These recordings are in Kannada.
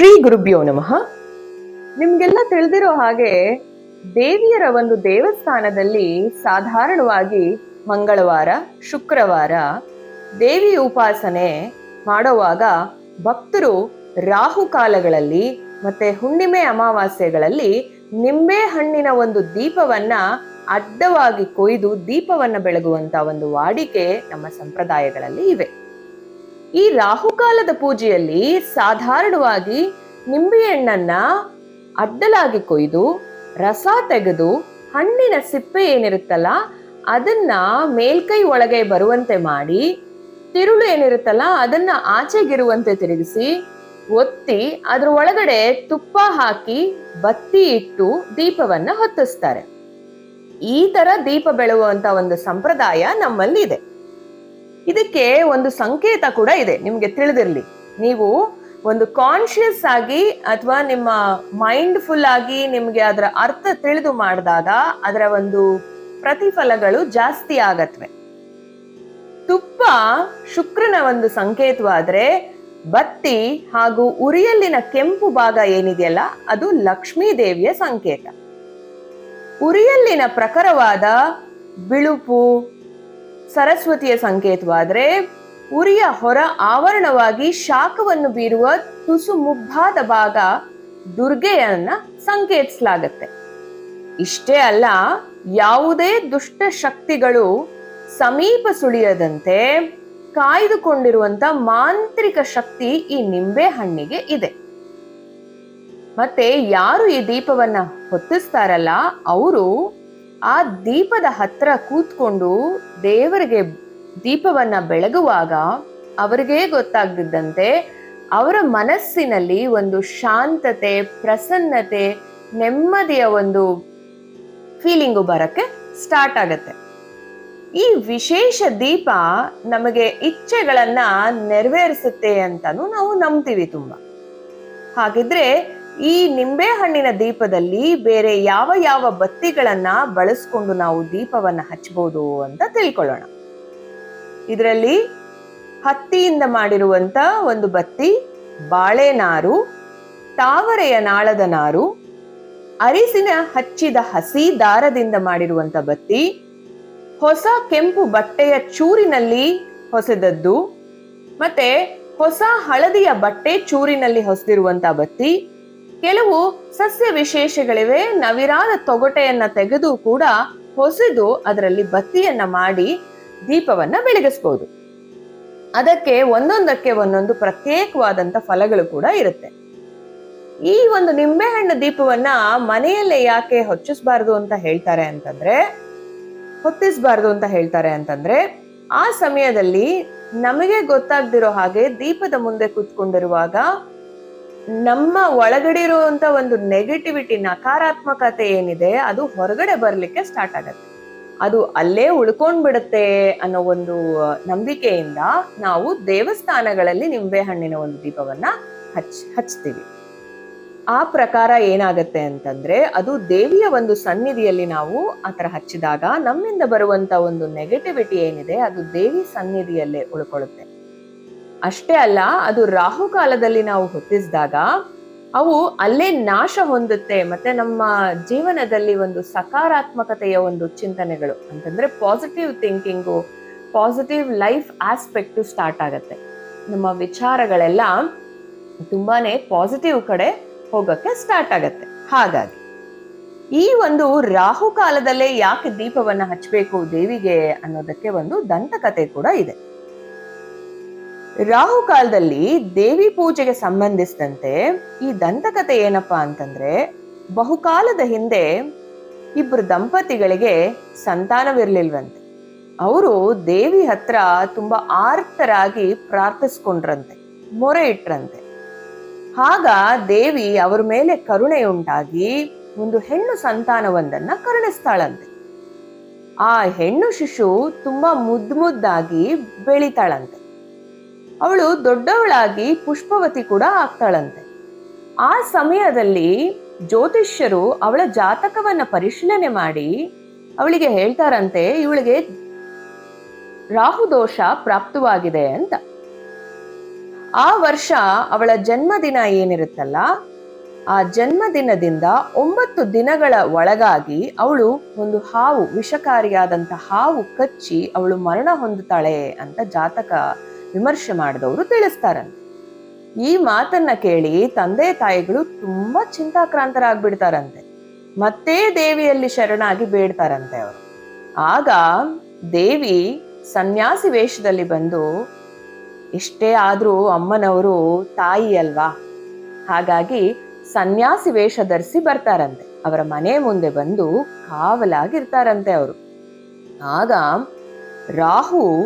ಶ್ರೀ ಗುರುಭ್ಯೋ ನಮಃ. ನಿಮ್ಗೆಲ್ಲ ತಿಳಿದಿರೋ ಹಾಗೆ ದೇವಿಯರ ಒಂದು ದೇವಸ್ಥಾನದಲ್ಲಿ ಸಾಧಾರಣವಾಗಿ ಮಂಗಳವಾರ, ಶುಕ್ರವಾರ ದೇವಿ ಉಪಾಸನೆ ಮಾಡುವಾಗ ಭಕ್ತರು ರಾಹುಕಾಲಗಳಲ್ಲಿ ಮತ್ತೆ ಹುಣ್ಣಿಮೆ ಅಮಾವಾಸ್ಯೆಗಳಲ್ಲಿ ನಿಂಬೆ ಹಣ್ಣಿನ ಒಂದು ದೀಪವನ್ನ ಅಡ್ಡವಾಗಿ ಕೊಯ್ದು ದೀಪವನ್ನ ಬೆಳಗುವಂತ ಒಂದು ವಾಡಿಕೆ ನಮ್ಮ ಸಂಪ್ರದಾಯಗಳಲ್ಲಿ ಇವೆ. ಈ ರಾಹುಕಾಲದ ಪೂಜೆಯಲ್ಲಿ ಸಾಧಾರಣವಾಗಿ ನಿಂಬೆಹಣ್ಣನ್ನ ಅಡ್ಡಲಾಗಿ ಕೊಯ್ದು ರಸ ತೆಗೆದು ಹಣ್ಣಿನ ಸಿಪ್ಪೆ ಏನಿರುತ್ತಲ್ಲ ಅದನ್ನ ಮೇಲ್ಕೈ ಒಳಗೆ ಬರುವಂತೆ ಮಾಡಿ, ತಿರುಳು ಏನಿರುತ್ತಲ್ಲ ಅದನ್ನ ಆಚೆಗಿರುವಂತೆ ತಿರುಗಿಸಿ, ಒತ್ತಿ ಅದ್ರ ಒಳಗಡೆ ತುಪ್ಪ ಹಾಕಿ ಬತ್ತಿ ಇಟ್ಟು ದೀಪವನ್ನ ಹೊತ್ತಿಸ್ತಾರೆ. ಈ ತರ ದೀಪ ಬೆಳಗುವಂತ ಒಂದು ಸಂಪ್ರದಾಯ ನಮ್ಮಲ್ಲಿ ಇದೆ. ಇದಕ್ಕೆ ಒಂದು ಸಂಕೇತ ಕೂಡ ಇದೆ. ನಿಮ್ಗೆ ತಿಳಿದಿರ್ಲಿ. ನೀವು ಒಂದು ಕಾನ್ಶಿಯಸ್ ಆಗಿ ಅಥವಾ ನಿಮ್ಮ ಮೈಂಡ್ಫುಲ್ ಆಗಿ ನಿಮಗೆ ಅದರ ಅರ್ಥ ತಿಳಿದು ಮಾಡಿದಾಗ ಅದರ ಒಂದು ಪ್ರತಿಫಲಗಳು ಜಾಸ್ತಿ ಆಗತ್ವೆ. ತುಪ್ಪ ಶುಕ್ರನ ಒಂದು ಸಂಕೇತವಾದ್ರೆ ಬತ್ತಿ ಹಾಗೂ ಉರಿಯಲ್ಲಿನ ಕೆಂಪು ಭಾಗ ಏನಿದೆಯಲ್ಲ, ಅದು ಲಕ್ಷ್ಮೀ ದೇವಿಯ ಸಂಕೇತ. ಉರಿಯಲ್ಲಿನ ಪ್ರಖರವಾದ ಬಿಳುಪು, ಸರಸ್ವತಿಯ ಸಂಕೇತವಾದ್ರೆ ಉರಿಯ ಹೊರ ಆವರಣವಾಗಿ ಶಾಖವನ್ನು ಬೀರುವ ತುಸು ಮುಗ್ಧಾದ ಭಾಗ ದುರ್ಗೆಯನ್ನ ಸಂಕೇತಿಸಲಾಗತ್ತೆ. ಇಷ್ಟೇ ಅಲ್ಲ, ಯಾವುದೇ ದುಷ್ಟ ಶಕ್ತಿಗಳು ಸಮೀಪ ಸುಳಿಯದಂತೆ ಕಾಯ್ದುಕೊಂಡಿರುವಂತ ಮಾಂತ್ರಿಕ ಶಕ್ತಿ ಈ ನಿಂಬೆ ಹಣ್ಣಿಗೆ ಇದೆ. ಮತ್ತೆ ಯಾರು ಈ ದೀಪವನ್ನ ಹೊತ್ತಿಸ್ತಾರಲ್ಲ, ಅವರು ಆ ದೀಪದ ಹತ್ರ ಕೂತ್ಕೊಂಡು ದೇವರಿಗೆ ದೀಪವನ್ನ ಬೆಳಗುವಾಗ ಅವರಿಗೇ ಗೊತ್ತಾಗ್ದಿದ್ದಂತೆ ಅವರ ಮನಸ್ಸಿನಲ್ಲಿ ಒಂದು ಶಾಂತತೆ, ಪ್ರಸನ್ನತೆ, ನೆಮ್ಮದಿಯ ಒಂದು ಫೀಲಿಂಗು ಬರಕ್ಕೆ ಸ್ಟಾರ್ಟ್ ಆಗತ್ತೆ. ಈ ವಿಶೇಷ ದೀಪ ನಮಗೆ ಇಚ್ಛೆಗಳನ್ನ ನೆರವೇರಿಸುತ್ತೆ ಅಂತಾನು ನಾವು ನಂಬ್ತೀವಿ ತುಂಬಾ. ಹಾಗಿದ್ರೆ ಈ ನಿಂಬೆ ಹಣ್ಣಿನ ದೀಪದಲ್ಲಿ ಬೇರೆ ಯಾವ ಯಾವ ಬತ್ತಿಗಳನ್ನ ಬಳಸ್ಕೊಂಡು ನಾವು ದೀಪವನ್ನ ಹಚ್ಬೋದು ಅಂತ ತಿಳ್ಕೊಳ್ಳೋಣ. ಇದರಲ್ಲಿ ಹತ್ತಿಯಿಂದ ಮಾಡಿರುವಂಥ ಒಂದು ಬತ್ತಿ ಬಾಳೆ ನಾರು ತಾವರೆಯ ನಾಳದ ನಾರು, ಅರಿಸಿನ ಹಚ್ಚಿದ ಹಸಿ ದಾರದಿಂದ ಮಾಡಿರುವಂಥ ಬತ್ತಿ, ಹೊಸ ಕೆಂಪು ಬಟ್ಟೆಯ ಚೂರಿನಲ್ಲಿ ಹೊಸದದ್ದು, ಮತ್ತೆ ಹೊಸ ಹಳದಿಯ ಬಟ್ಟೆ ಚೂರಿನಲ್ಲಿ ಹೊಸದಿರುವಂತ ಬತ್ತಿ, ಕೆಲವು ಸಸ್ಯ ವಿಶೇಷಗಳಿವೆ, ನವಿರಾದ ತೊಗಟೆಯನ್ನ ತೆಗೆದು ಕೂಡ ಹೊಸದು ಅದರಲ್ಲಿ ಬತ್ತಿಯನ್ನ ಮಾಡಿ ದೀಪವನ್ನ ಬೆಳಗಿಸ್ಬೋದು. ಅದಕ್ಕೆ ಒಂದೊಂದಕ್ಕೆ ಒಂದೊಂದು ಪ್ರತ್ಯೇಕವಾದಂತ ಫಲಗಳು ಕೂಡ ಇರುತ್ತೆ. ಈ ಒಂದು ನಿಂಬೆಹಣ್ಣು ದೀಪವನ್ನ ಮನೆಯಲ್ಲೇ ಯಾಕೆ ಹೊಚ್ಚಿಸ್ಬಾರ್ದು ಅಂತ ಹೇಳ್ತಾರೆ ಅಂತಂದ್ರೆ, ಹೊತ್ತಿಸ್ಬಾರ್ದು ಅಂತ ಹೇಳ್ತಾರೆ ಅಂತಂದ್ರೆ, ಆ ಸಮಯದಲ್ಲಿ ನಮಗೆ ಗೊತ್ತಾಗ್ದಿರೋ ಹಾಗೆ ದೀಪದ ಮುಂದೆ ಕೂತ್ಕೊಂಡಿರುವಾಗ ನಮ್ಮ ಒಳಗಡೆ ಇರುವಂತ ಒಂದು ನೆಗೆಟಿವಿಟಿ ನಕಾರಾತ್ಮಕತೆ ಏನಿದೆ, ಅದು ಹೊರಗಡೆ ಬರ್ಲಿಕ್ಕೆ ಸ್ಟಾರ್ಟ್ ಆಗತ್ತೆ. ಅದು ಅಲ್ಲೇ ಉಳ್ಕೊಂಡ್ಬಿಡುತ್ತೆ ಅನ್ನೋ ಒಂದು ನಂಬಿಕೆಯಿಂದ ನಾವು ದೇವಸ್ಥಾನಗಳಲ್ಲಿ ನಿಂಬೆ ಹಣ್ಣಿನ ಒಂದು ದೀಪವನ್ನ ಹಚ್, ಹಚ್ತೀವಿ. ಆ ಪ್ರಕಾರ ಏನಾಗತ್ತೆ ಅಂತಂದ್ರೆ, ಅದು ದೇವಿಯ ಒಂದು ಸನ್ನಿಧಿಯಲ್ಲಿ ನಾವು ಆತರ ಹಚ್ಚಿದಾಗ ನಮ್ಮಿಂದ ಬರುವಂತ ಒಂದು ನೆಗೆಟಿವಿಟಿ ಏನಿದೆ, ಅದು ದೇವಿ ಸನ್ನಿಧಿಯಲ್ಲೇ ಉಳ್ಕೊಳ್ಳುತ್ತೆ ಅಷ್ಟೇ ಅಲ್ಲ, ಅದು ರಾಹುಕಾಲದಲ್ಲಿ ನಾವು ಹೊತ್ತಿಸಿದಾಗ ಅವು ಅಲ್ಲೇ ನಾಶ ಹೊಂದುತ್ತೆ. ಮತ್ತೆ ನಮ್ಮ ಜೀವನದಲ್ಲಿ ಒಂದು ಸಕಾರಾತ್ಮಕತೆಯ ಒಂದು ಚಿಂತನೆಗಳು. ಅಂತಂದ್ರೆ positive thinking positive life aspect start ಆಗತ್ತೆ. ನಮ್ಮ ವಿಚಾರಗಳೆಲ್ಲ ತುಂಬಾನೇ ಪಾಸಿಟಿವ್ ಕಡೆ ಹೋಗಕ್ಕೆ ಸ್ಟಾರ್ಟ್ ಆಗತ್ತೆ. ಹಾಗಾಗಿ, ಈ ಒಂದು ರಾಹು ಕಾಲದಲ್ಲೇ ಯಾಕೆ ದೀಪವನ್ನ ಹಚ್ಚಬೇಕು ದೇವಿಗೆ ಅನ್ನೋದಕ್ಕೆ ಒಂದು ದಂತಕತೆ ಕೂಡ ಇದೆ. ರಾಹುಕಾಲದಲ್ಲಿ ದೇವಿ ಪೂಜೆಗೆ ಸಂಬಂಧಿಸಿದಂತೆ ಈ ದಂತಕತೆ ಏನಪ್ಪಾ ಅಂತಂದ್ರೆ, ಬಹುಕಾಲದ ಹಿಂದೆ ಇಬ್ಬರು ದಂಪತಿಗಳಿಗೆ ಸಂತಾನವಿರಲಿಲ್ವಂತೆ. ಅವರು ದೇವಿ ಹತ್ರ ತುಂಬಾ ಆರ್ತರಾಗಿ ಪ್ರಾರ್ಥಿಸ್ಕೊಂಡ್ರಂತೆ, ಮೊರೆ ಇಟ್ರಂತೆ. ಆಗ ದೇವಿ ಅವ್ರ ಮೇಲೆ ಕರುಣೆಯುಂಟಾಗಿ ಒಂದು ಹೆಣ್ಣು ಸಂತಾನವೊಂದನ್ನ ಕರುಣಿಸ್ತಾಳಂತೆ. ಆ ಹೆಣ್ಣು ಶಿಶು ತುಂಬಾ ಮುದ್ದು ಮುದ್ದಾಗಿ ಬೆಳಿತಾಳಂತೆ. ಅವಳು ದೊಡ್ಡವಳಾಗಿ ಪುಷ್ಪವತಿ ಕೂಡ ಆಗ್ತಾಳಂತೆ. ಆ ಸಮಯದಲ್ಲಿ ಜ್ಯೋತಿಷ್ಯರು ಅವಳ ಜಾತಕವನ್ನ ಪರಿಶೀಲನೆ ಮಾಡಿ ಅವಳಿಗೆ ಹೇಳ್ತಾರಂತೆ, ಇವಳಿಗೆ ರಾಹುದೋಷ ಪ್ರಾಪ್ತವಾಗಿದೆ ಅಂತ. ಆ ವರ್ಷ ಅವಳ ಜನ್ಮದಿನ ಏನಿರುತ್ತಲ್ಲ, ಆ ಜನ್ಮದಿನದಿಂದ ಒಂಬತ್ತು ದಿನಗಳ ಒಳಗಾಗಿ ಅವಳು ಒಂದು ಹಾವು ವಿಷಕಾರಿಯಾದಂತ ಹಾವು ಕಚ್ಚಿ ಅವಳು ಮರಣ ಹೊಂದುತ್ತಾಳೆ ಅಂತ ಜಾತಕ ವಿಮರ್ಶೆ ಮಾಡಿದವರು ತಿಳಿಸ್ತಾರಂತೆ ಈ ಮಾತನ್ನ ಕೇಳಿ ತಂದೆ ತಾಯಿಗಳು ತುಂಬಾ ಚಿಂತಾಕ್ರಾಂತರಾಗ್ಬಿಡ್ತಾರಂತೆ. ಮತ್ತೆ ದೇವಿಯಲ್ಲಿ ಶರಣಾಗಿ ಬೇಡ್ತಾರಂತೆ ಅವರು. ಆಗ ದೇವಿ ಸನ್ಯಾಸಿ ವೇಷದಲ್ಲಿ ಬಂದು, ಇಷ್ಟೇ ಆದರೂ ಅಮ್ಮನವರು ತಾಯಿ ಅಲ್ವಾ? ಹಾಗಾಗಿ ಸನ್ಯಾಸಿ ವೇಷ ಧರಿಸಿ ಬರ್ತಾರಂತೆ. ಅವರ ಮನೆ ಮುಂದೆ ಬಂದು ಕಾವಲಾಗಿರ್ತಾರಂತೆ ಅವರು. ಆಗ ರಾಹು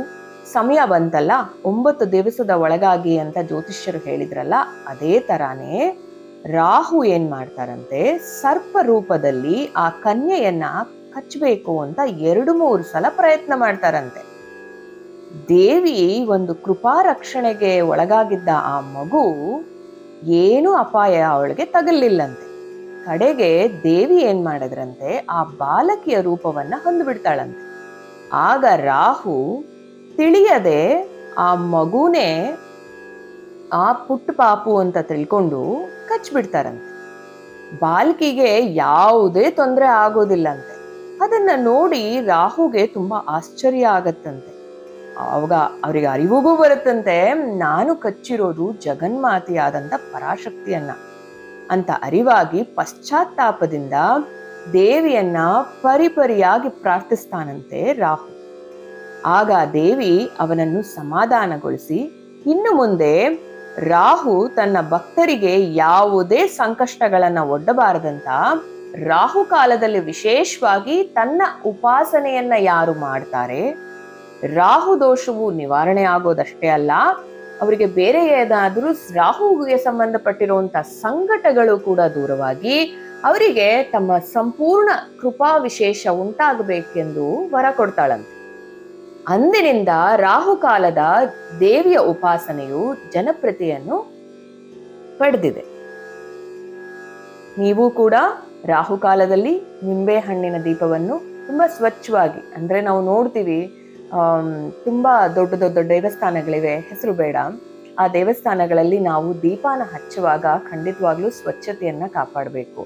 ಸಮಯ ಬಂತಲ್ಲ, ಒಂಬತ್ತು ದಿವಸದ ಒಳಗಾಗಿ ಅಂತ ಜ್ಯೋತಿಷ್ಯರು ಹೇಳಿದ್ರಲ್ಲ, ಅದೇ ತರಾನೇ ರಾಹು ಏನ್ ಮಾಡ್ತಾರಂತೆ, ಸರ್ಪ ರೂಪದಲ್ಲಿ ಆ ಕನ್ಯೆಯನ್ನ ಕಚ್ಚಬೇಕು ಅಂತ ಎರಡು ಮೂರು ಸಲ ಪ್ರಯತ್ನ ಮಾಡ್ತಾರಂತೆ. ದೇವಿ ಒಂದು ಕೃಪಾ ರಕ್ಷಣೆಗೆ ಒಳಗಾಗಿದ್ದ ಆ ಮಗು ಏನು ಅಪಾಯ ಅವಳಿಗೆ ತಗಲಿಲ್ಲಂತೆ. ಕಡೆಗೆ ದೇವಿ ಏನ್ ಮಾಡಿದ್ರಂತೆ, ಆ ಬಾಲಕಿಯ ರೂಪವನ್ನ ಹೊಂದ್ಬಿಡ್ತಾಳಂತೆ. ಆಗ ರಾಹು ತಿಳಿಯದೆ ಆ ಮಗುನೇ ಆ ಪುಟ್ಟ ಪಾಪು ಅಂತ ತಿಳ್ಕೊಂಡು ಕಚ್ಬಿಡ್ತಾರಂತೆ. ಬಾಲ್ಕಿಗೆ ಯಾವುದೇ ತೊಂದರೆ ಆಗೋದಿಲ್ಲಂತೆ. ಅದನ್ನ ನೋಡಿ ರಾಹುಗೆ ತುಂಬಾ ಆಶ್ಚರ್ಯ ಆಗತ್ತಂತೆ. ಅವಾಗ ಅವರಿಗೆ ಅರಿವಿಗೂ ಬರುತ್ತಂತೆ, ನಾನು ಕಚ್ಚಿರೋದು ಜಗನ್ಮಾತೆಯಾದಂತ ಪರಾಶಕ್ತಿಯನ್ನ ಅಂತ ಅರಿವಾಗಿ ಪಶ್ಚಾತ್ತಾಪದಿಂದ ದೇವಿಯನ್ನ ಪರಿಪರಿಯಾಗಿ ಪ್ರಾರ್ಥಿಸ್ತಾನಂತೆ ರಾಹು. ಆಗ ದೇವಿ ಅವನನ್ನು ಸಮಾಧಾನಗೊಳಿಸಿ, ಇನ್ನು ಮುಂದೆ ರಾಹು ತನ್ನ ಭಕ್ತರಿಗೆ ಯಾವುದೇ ಸಂಕಷ್ಟಗಳನ್ನು ಒಡ್ಡಬಾರದಂತ ರಾಹು ಕಾಲದಲ್ಲಿ ವಿಶೇಷವಾಗಿ ತನ್ನ ಉಪಾಸನೆಯನ್ನ ಯಾರು ಮಾಡ್ತಾರೆ? ರಾಹು ದೋಷವು ನಿವಾರಣೆ ಆಗೋದಷ್ಟೇ ಅಲ್ಲ, ಅವರಿಗೆ ಬೇರೆ ಏನಾದರೂ ರಾಹುಗೆ ಸಂಬಂಧಪಟ್ಟಿರುವಂತ ಸಂಕಟಗಳು ಕೂಡ ದೂರವಾಗಿ ಅವರಿಗೆ ತಮ್ಮ ಸಂಪೂರ್ಣ ಕೃಪಾ ವಿಶೇಷ ಉಂಟಾಗಬೇಕೆಂದು ವರ ಕೊಡ್ತಾಳಂತೆ. ಅಂದಿನಿಂದ ರಾಹುಕಾಲದ ದೇವಿಯ ಉಪಾಸನೆಯು ಜನಪ್ರಿಯತೆಯನ್ನು ಪಡೆದಿದೆ. ನೀವು ಕೂಡ ರಾಹುಕಾಲದಲ್ಲಿ ನಿಂಬೆ ಹಣ್ಣಿನ ದೀಪವನ್ನು ತುಂಬ ಸ್ವಚ್ಛವಾಗಿ, ಅಂದ್ರೆ ನಾವು ನೋಡ್ತೀವಿ ತುಂಬ ತುಂಬಾ ದೊಡ್ಡ ದೊಡ್ಡ ದೇವಸ್ಥಾನಗಳಿವೆ, ಹೆಸರು ಬೇಡ. ಆ ದೇವಸ್ಥಾನಗಳಲ್ಲಿ ನಾವು ದೀಪಾನ ಹಚ್ಚುವಾಗ ಖಂಡಿತವಾಗ್ಲೂ ಸ್ವಚ್ಛತೆಯನ್ನು ಕಾಪಾಡಬೇಕು.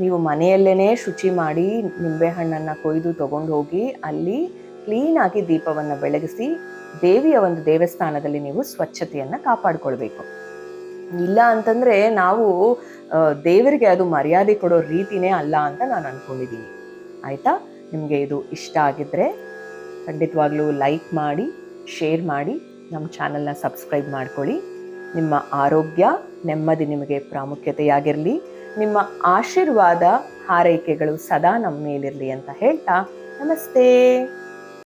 ನೀವು ಮನೆಯಲ್ಲೇನೆ ಶುಚಿ ಮಾಡಿ ನಿಂಬೆಹಣ್ಣನ್ನು ಕೊಯ್ದು ತಗೊಂಡು ಹೋಗಿ ಅಲ್ಲಿ ಕ್ಲೀನ್ ಆಗಿ ದೀಪವನ್ನ ಬೆಳಗಿಸಿ ದೇವಿಯ ಒಂದು ದೇವಸ್ಥಾನದಲ್ಲಿ ನೀವು ಸ್ವಚ್ಛತೆಯನ್ನು ಕಾಪಾಡಿಕೊಳ್ಬೇಕು. ಇಲ್ಲ ಅಂತಂದರೆ ನಾವು ದೇವರಿಗೆ ಅದು ಮರ್ಯಾದೆ ಕೊಡೋ ರೀತಿನೇ ಅಲ್ಲ ಅಂತ ನಾನು ಅಂದ್ಕೊಂಡಿದ್ದೀನಿ ಆಯಿತಾ? ನಿಮಗೆ ಇದು ಇಷ್ಟ ಆಗಿದ್ದರೆ ಖಂಡಿತವಾಗ್ಲೂ ಲೈಕ್ ಮಾಡಿ, ಶೇರ್ ಮಾಡಿ, ನಮ್ಮ ಚಾನಲ್ನ ಸಬ್ಸ್ಕ್ರೈಬ್ ಮಾಡ್ಕೊಳ್ಳಿ. ನಿಮ್ಮ ಆರೋಗ್ಯ ನೆಮ್ಮದಿ ನಿಮಗೆ ಪ್ರಾಮುಖ್ಯತೆಯಾಗಿರಲಿ. ನಿಮ್ಮ ಆಶೀರ್ವಾದ ಹಾರೈಕೆಗಳು ಸದಾ ನಮ್ಮ ಮೇಲಿರಲಿ ಅಂತ ಹೇಳ್ತಾ ನಮಸ್ತೆ.